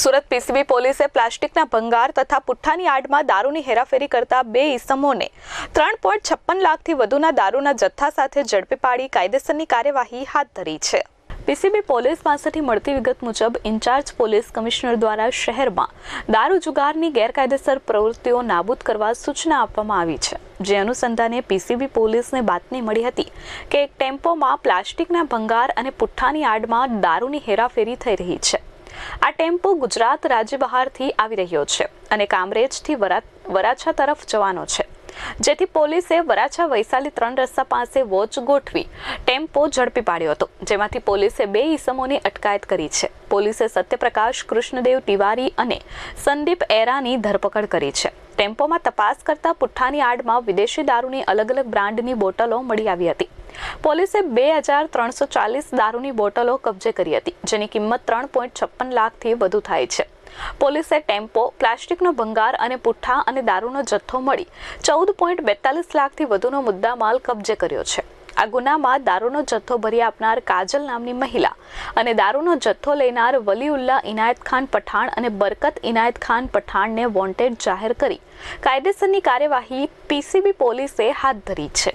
Surat PCB પોલીસે પ્લાસ્ટિકના ભંગાર તથા પુઠ્ઠાની આડમાં દારૂની હેરાફેરી કરતા બે ઇસમોને ત્રણ પોઈન્ટ છપ્પન લાખથી વધુના દારૂના જથ્થા સાથે ઝડપી પાડી કાયદેસરની કાર્યવાહી હાથ ધરી છે. પીસીબી પોલીસ પાસેથી મળતી વિગત મુજબ ઇન્ચાર્જ પોલીસ કમિશનર દ્વારા શહેરમાં દારૂ જુગારની ગેરકાયદેસર પ્રવૃત્તિઓ નાબૂદ કરવા સૂચના આપવામાં આવી છે. જે અનુસંધાને પીસીબી પોલીસને બાતમી મળી હતી કે એક ટેમ્પોમાં પ્લાસ્ટિકના ભંગાર અને પુઠ્ઠાની આડમાં દારૂની હેરાફેરી થઈ રહી છે. આ ટેમ્પો ગુજરાત રાજ્ય બહારથી આવી રહ્યો છે અને કામરેજથી વરાછા તરફ જવાનો છે. જેથી પોલીસે વરાછા વૈશાલી ત્રણ રસ્તા પાસે વોચ ગોઠવી ટેમ્પો ઝડપી પાડ્યો હતો, જેમાંથી પોલીસે બે ઈસમોની અટકાયત કરી છે. પોલીસે સત્યપ્રકાશ, કૃષ્ણદેવ તિવારી અને સંદીપ એરાની ધરપકડ કરી છે. ટેમ્પોમાં તપાસ કરતા પુઠ્ઠાની આડમાં વિદેશી દારૂની અલગ અલગ બ્રાન્ડની બોટલો મળી આવી હતી. પોલીસે બે હજાર ત્રણસો ચાલીસ દારૂની બોટલો કબજે કરી હતી, જેની કિંમત ત્રણ પોઈન્ટ છપ્પન લાખથી વધુ થાય છે. પોલીસે ટેમ્પો, પ્લાસ્ટિકનો ભંગાર અને પુઠ્ઠા અને દારૂનો જથ્થો મળી ચૌદ પોઈન્ટ બેતાલીસ લાખથી વધુનો મુદ્દામાલ કબજે કર્યો છે. આ ગુનામાં દારૂનો જથ્થો ભરી આપનાર કાજલ નામની મહિલા અને દારૂનો જથ્થો લેનાર વલીઉલ્લા ઇનાયત ખાન પઠાણ અને બરકત ઇનાયત ખાન પઠાણને વોન્ટેડ જાહેર કરી કાયદેસરની કાર્યવાહી પીસીબી પોલીસે હાથ ધરી છે.